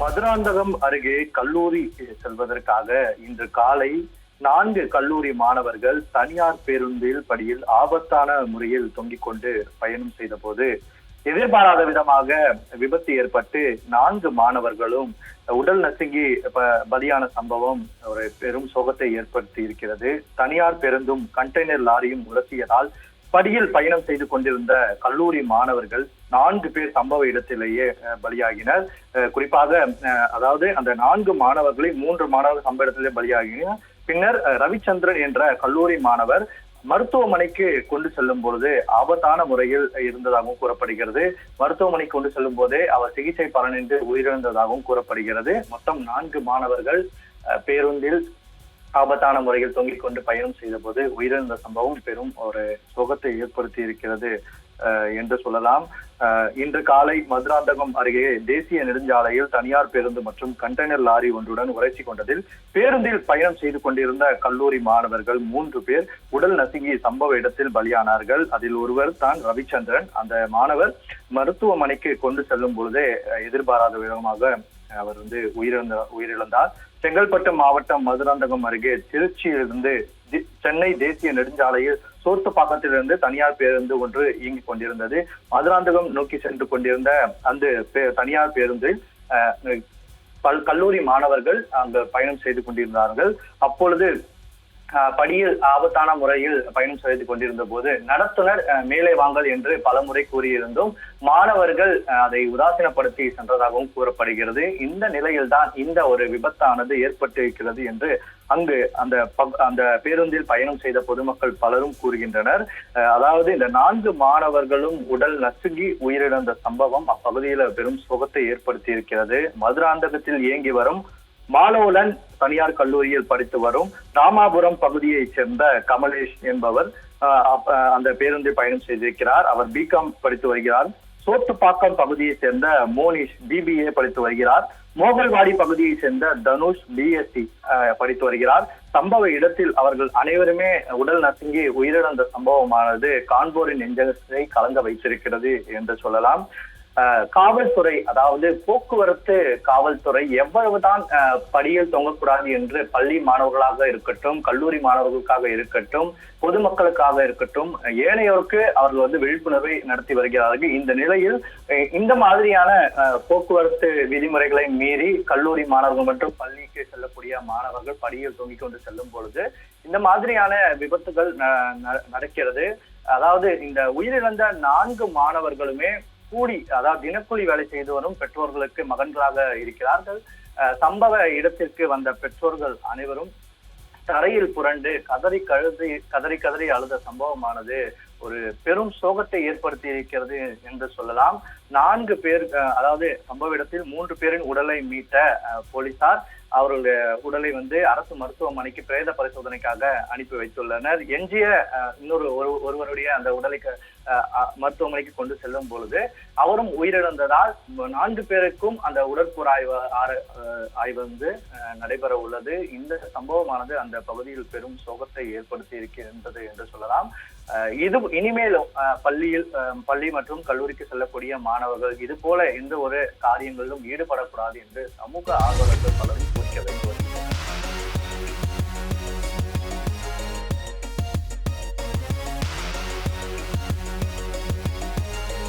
மதுராந்தகம் அருகே கல்லூரி செல்வதற்காக இன்று காலை நான்கு கல்லூரி மாணவர்கள் தனியார் பேருந்தில் படியில் ஆபத்தான முறையில் தொங்கிக் கொண்டு பயணம் செய்த போது எதிர்பாராத விதமாக விபத்து ஏற்பட்டு நான்கு மாணவர்களும் உடல் நசுங்கி ப- பலியான சம்பவம் ஒரு பெரும் சோகத்தை ஏற்படுத்தி இருக்கிறது. தனியார் பேருந்தும் கண்டெய்னர் லாரியும் உரசியதால் படியில் பயணம் செய்து கொண்டிருந்த கல்லூரி மாணவர்கள் நான்கு பேர் சம்பவ இடத்திலேயே பலியாகினர். அஹ், குறிப்பாக அஹ், அதாவது அந்த நான்கு மாணவர்களை மூன்று மாணவர்கள் சம்பவ இடத்திலே பலியாகினர். பின்னர் ரவிச்சந்திரன் என்ற கல்லூரி மாணவர் மருத்துவமனைக்கு கொண்டு செல்லும் பொழுது ஆபத்தான முறையில் இருந்ததாகவும் கூறப்படுகிறது. மருத்துவமனைக்கு கொண்டு செல்லும் போதே அவர் சிகிச்சை பலனின்றி உயிரிழந்ததாகவும் கூறப்படுகிறது. மொத்தம் நான்கு மாணவர்கள் அஹ், பேருந்தில் ஆபத்தான முறையில் தொங்கிக் கொண்டு பயணம் செய்த போது உயிரிழந்த சம்பவம் பெரும் ஒரு சோகத்தை ஏற்படுத்தி இருக்கிறது. என்று சொல்லலாம். இன்று காலை மதுராந்தகம் அருகே தேசிய நெடுஞ்சாலையில் தனியார் பேருந்து மற்றும் கண்டெய்னர் லாரி ஒன்றுடன் உரைச்சி கொண்டதில் பேருந்தில் பயணம் செய்து கொண்டிருந்த கல்லூரி மாணவர்கள் மூன்று பேர் உடல் நசுங்கி சம்பவ இடத்தில் பலியானார்கள். அதில் ஒருவர் தான் ரவிச்சந்திரன். அந்த மாணவர் மருத்துவமனைக்கு கொண்டு செல்லும் பொழுதே எதிர்பாராத விதமாக அவர் வந்து உயிரிழந்த உயிரிழந்தார். செங்கல்பட்டு மாவட்டம் மதுராந்தகம் அருகே திருச்சியிலிருந்து சென்னை தேசிய நெடுஞ்சாலையில் சோத்துப்பாக்கத்திலிருந்து தனியார் பேருந்து ஒன்று இயங்கிக் கொண்டிருந்தது. மதுராந்தகம் நோக்கி சென்று கொண்டிருந்த அந்த பே- தனியார் பேருந்தில் அஹ், பல் கல்லூரி மாணவர்கள் அங்கு பயணம் செய்து கொண்டிருந்தார்கள். அப்பொழுது படியில் ஆபத்தான முறையில் பயணம் செய்து கொண்டிருந்த போது நடத்துனர் மேலே வாங்கல் என்று பலமுறை கூறியிருந்தும் மாணவர்கள் அதை உதாசீனப்படுத்தி சென்றதாகவும் கூறப்படுகிறது. இந்த நிலையில்தான் இந்த ஒரு விபத்தானது ஏற்பட்டிருக்கிறது என்று அங்கு அந்த பக்- அந்த பேருந்தில் பயணம் செய்த பொதுமக்கள் பலரும் கூறுகின்றனர். அஹ், அதாவது இந்த நான்கு மாணவர்களும் உடல் நசுங்கி உயிரிழந்த சம்பவம் அப்பகுதியில் பெரும் சுகத்தை ஏற்படுத்தி இருக்கிறது மதுராந்தகத்தில் இயங்கி வரும் மாலோலன் தனியார் கல்லூரியில் படித்து வரும் ராமாபுரம் பகுதியைச் சேர்ந்த கமலேஷ் என்பவர் அந்த பேருந்தை பயணம் செய்திருக்கிறார். அவர் பிகாம் படித்து வருகிறார். சோத்துப்பாக்கம் பகுதியைச் சேர்ந்த மோனிஷ் பிபிஏ படித்து வருகிறார். மோகல்வாடி பகுதியைச் சேர்ந்த தனுஷ் பிஎஸ்சி படித்து வருகிறார். சம்பவ இடத்தில் அவர்கள் அனைவருமே உடல் நசுங்கி உயிரிழந்த சம்பவமானது காண்போரின் நெஞ்சகத்தை கலங்க வைத்திருக்கிறது என்று சொல்லலாம். காவல்துறை அதாவது போக்குவரத்து காவல்துறை எவ்வளவுதான் படியில் தொங்கக்கூடாது என்று பள்ளி மாணவர்களாக இருக்கட்டும் கல்லூரி மாணவர்களுக்காக இருக்கட்டும் பொதுமக்களுக்காக இருக்கட்டும் ஏனையோருக்கு அவர்கள் வந்து விழிப்புணர்வை நடத்தி வருகிறார்கள். இந்த நிலையில் இந்த மாதிரியான போக்குவரத்து விதிமுறைகளை மீறி கல்லூரி மாணவர்கள் மற்றும் பள்ளிக்கு செல்லக்கூடிய மாணவர்கள் படியில் தொங்கிக் கொண்டு செல்லும் பொழுது இந்த மாதிரியான விபத்துகள் ந- ந- நடக்கிறது. அதாவது இந்த உயிரிழந்த நான்கு மாணவர்களுமே கூலி அதாவது தினக்கூலி வேலை செய்து வரும் பெற்றோர்களுக்கு மகன்களாக இருக்கிறார்கள். அஹ் சம்பவ இடத்திற்கு வந்த பெற்றோர்கள் அனைவரும் தரையில் புரண்டு கதறி கழுதி கதறி கதறி அழுத சம்பவமானது ஒரு பெரும் சோகத்தை ஏற்படுத்தி இருக்கிறது என்று சொல்லலாம். நான்கு பேர் அஹ், அதாவது சம்பவ இடத்தில் மூன்று பேரின் உடலை மீட்ட அஹ், போலீசார் அவர்களுடைய உடலை வந்து அரசு மருத்துவமனைக்கு பிரேத பரிசோதனைக்காக அனுப்பி வைத்துள்ளனர். எஞ்சிய இன்னொரு ஒரு ஒருவருடைய அந்த உடலை மருத்துவமனைக்கு கொண்டு செல்லும் பொழுது அவரும் உயிரிழந்ததால் நான்கு பேருக்கும் அந்த உடற்கூறாய்வு ஆய்வு ஆர- ஆய்வு வந்து நடைபெற உள்ளது. இந்த சம்பவமானது அந்த பகுதியில் பெரும் சோகத்தை ஏற்படுத்தி இருக்கின்றது என்று சொல்லலாம். இது இனிமேலும் பள்ளியில் பள்ளி மற்றும் கல்லூரிக்கு செல்லக்கூடிய மாணவர்கள் இது போல எந்த ஒரு காரியங்களிலும் ஈடுபடக்கூடாது என்று சமூக ஆர்வலர்கள் பலரும் குறிக்க வேண்டும்